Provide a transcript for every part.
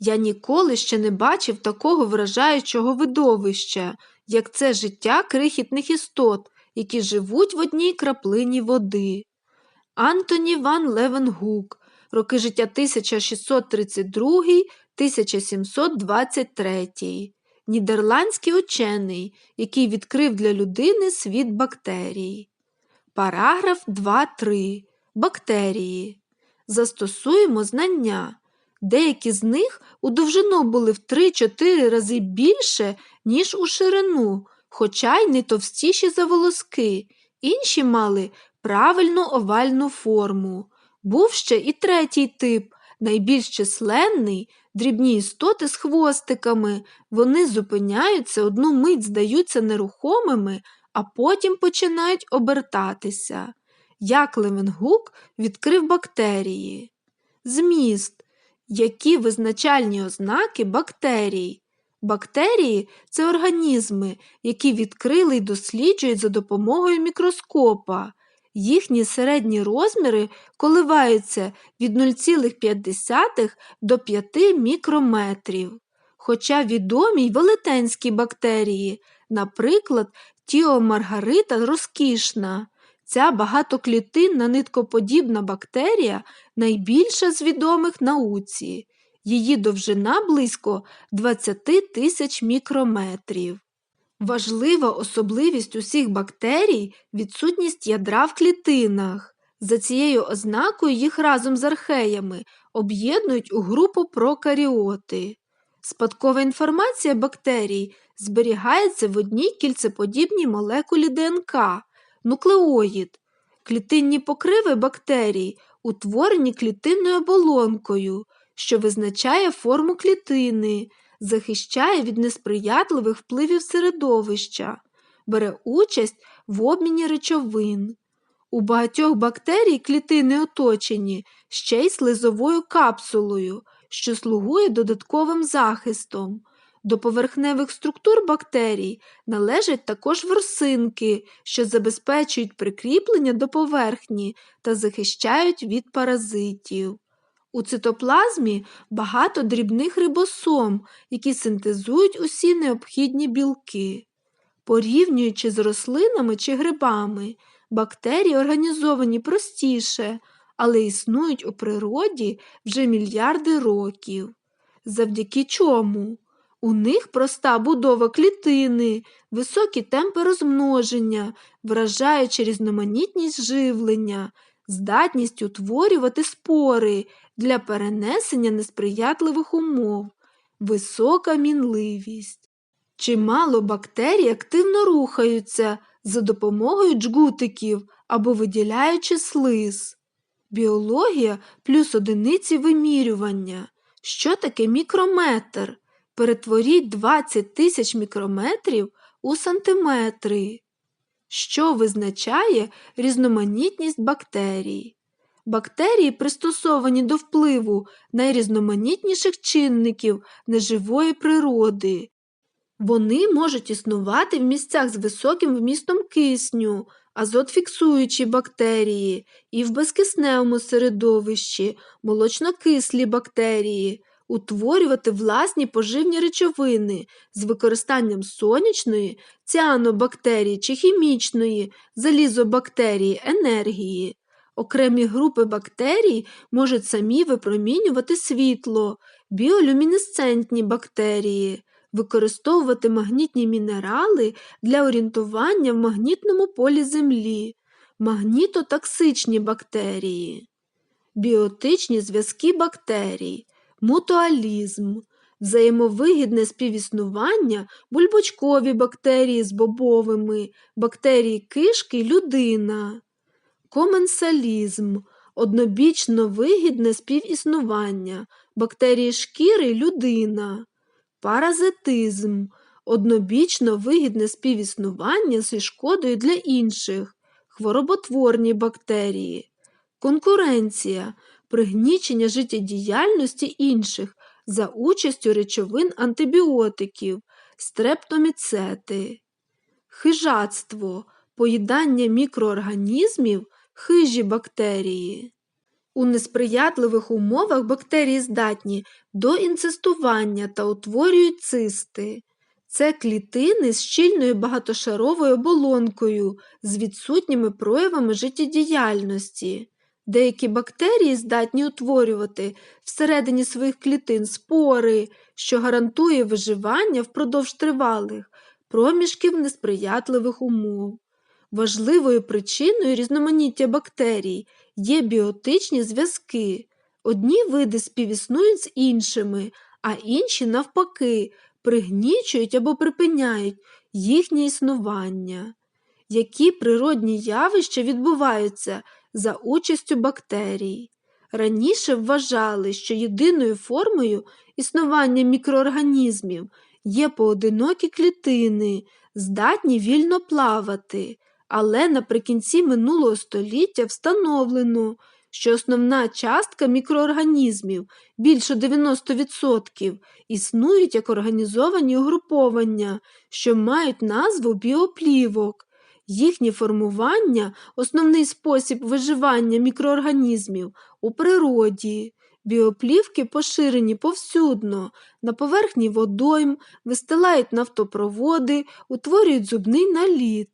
Я ніколи ще не бачив такого вражаючого видовища, як це життя крихітних істот, які живуть в одній краплині води. Антоні Ван Левенгук, роки життя 1632-1723, нідерландський учений, який відкрив для людини світ бактерій. Параграф 2.3. Бактерії. Застосуємо знання. Деякі з них у довжину були в 3-4 рази більше, ніж у ширину, хоча й не товстіші за волоски. Інші мали правильну овальну форму. Був ще і третій тип, найбільш численний, дрібні істоти з хвостиками. Вони зупиняються, одну мить здаються нерухомими, а потім починають обертатися. Як Левенгук відкрив бактерії. Зміст. Які визначальні ознаки бактерій? Бактерії це організми, які відкрили і досліджують за допомогою мікроскопа. Їхні середні розміри коливаються від 0,5 до 5 мікрометрів. Хоча відомі й велетенські бактерії, наприклад, тіомаргарита розкішна. Ця багатоклітинна ниткоподібна бактерія найбільша з відомих науці. Її довжина близько 20 тисяч мікрометрів. Важлива особливість усіх бактерій відсутність ядра в клітинах. За цією ознакою їх разом з археями об'єднують у групу прокаріоти. Спадкова інформація бактерій зберігається в одній кільцеподібній молекулі ДНК нуклеоїд. Клітинні покриви бактерій утворені клітинною оболонкою, що визначає форму клітини, захищає від несприятливих впливів середовища, бере участь в обміні речовин. У багатьох бактерій клітини оточені ще й слизовою капсулою, що слугує додатковим захистом. До поверхневих структур бактерій належать також ворсинки, що забезпечують прикріплення до поверхні та захищають від паразитів. У цитоплазмі багато дрібних рибосом, які синтезують усі необхідні білки. Порівнюючи з рослинами чи грибами, бактерії організовані простіше, але існують у природі вже мільярди років. Завдяки чому? У них проста будова клітини, високі темпи розмноження, вражаючи різноманітність живлення, здатність утворювати спори для перенесення несприятливих умов, висока мінливість. Чимало бактерій активно рухаються за допомогою джгутиків або виділяючи слиз. Біологія плюс одиниці вимірювання. Що таке мікрометр? Перетворіть 20 тисяч мікрометрів у сантиметри, що визначає різноманітність бактерій. Бактерії пристосовані до впливу найрізноманітніших чинників неживої природи. Вони можуть існувати в місцях з високим вмістом кисню, азотфіксуючі бактерії, і в безкисневому середовищі, молочнокислі бактерії утворювати власні поживні речовини з використанням сонячної, ціанобактерії чи хімічної, залізобактерії, енергії. Окремі групи бактерій можуть самі випромінювати світло, біолюмінесцентні бактерії, використовувати магнітні мінерали для орієнтування в магнітному полі Землі, магнітотоксичні бактерії, біотичні зв'язки бактерій мутуалізм, взаємовигідне співіснування бульбочкові бактерії з бобовими, бактерії кишки людина, коменсалізм, однобічно вигідне співіснування, бактерії шкіри людина, паразитизм, однобічно вигідне співіснування зі шкодою для інших, хвороботворні бактерії, конкуренція пригнічення життєдіяльності інших за участю речовин антибіотиків, стрептоміцети, хижацтво, поїдання мікроорганізмів, хижі бактерії. У несприятливих умовах бактерії здатні до інцестування та утворюють цисти. Це клітини з щільною багатошаровою оболонкою з відсутніми проявами життєдіяльності. Деякі бактерії здатні утворювати всередині своїх клітин спори, що гарантує виживання впродовж тривалих проміжків несприятливих умов. Важливою причиною різноманіття бактерій є біотичні зв'язки. Одні види співіснують з іншими, а інші, навпаки, пригнічують або припиняють їхнє існування. Які природні явища відбуваються за участю бактерій? Раніше вважали, що єдиною формою існування мікроорганізмів є поодинокі клітини, здатні вільно плавати, але наприкінці минулого століття встановлено, що основна частка мікроорганізмів, більше 90%, існують як організовані угруповання, що мають назву біоплівок. Їхнє формування основний спосіб виживання мікроорганізмів у природі. Біоплівки поширені повсюдно, на поверхні водойм, вистилають нафтопроводи, утворюють зубний наліт.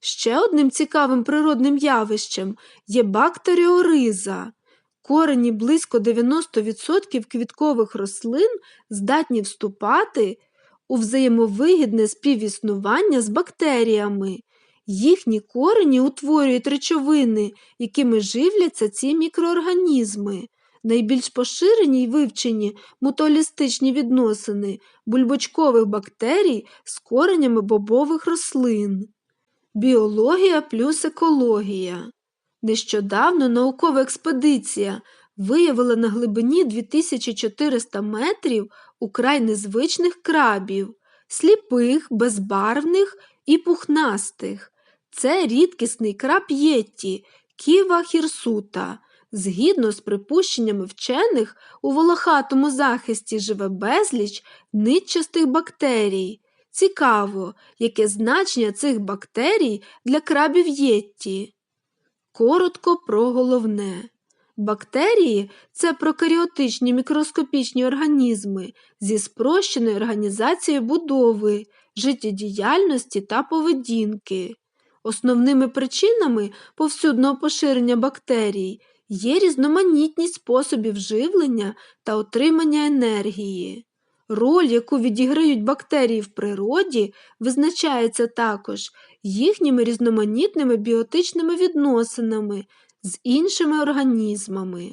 Ще одним цікавим природним явищем є бактеріориза. Корені близько 90% квіткових рослин здатні вступати у взаємовигідне співіснування з бактеріями. Їхні корені утворюють речовини, якими живляться ці мікроорганізми. Найбільш поширені й вивчені мутуалістичні відносини бульбочкових бактерій з коренями бобових рослин. Біологія плюс екологія. Нещодавно наукова експедиція виявила на глибині 2400 метрів украй незвичних крабів, сліпих, безбарвних і пухнастих. Це рідкісний краб єтті, ківа хірсута. Згідно з припущеннями вчених, у волохатому захисті живе безліч нитчастих бактерій. Цікаво, яке значення цих бактерій для крабів єтті. Коротко про головне. Бактерії це прокаріотичні мікроскопічні організми зі спрощеною організацією будови, життєдіяльності та поведінки. Основними причинами повсюдного поширення бактерій є різноманітність способів живлення та отримання енергії. Роль, яку відіграють бактерії в природі, визначається також їхніми різноманітними біотичними відносинами з іншими організмами.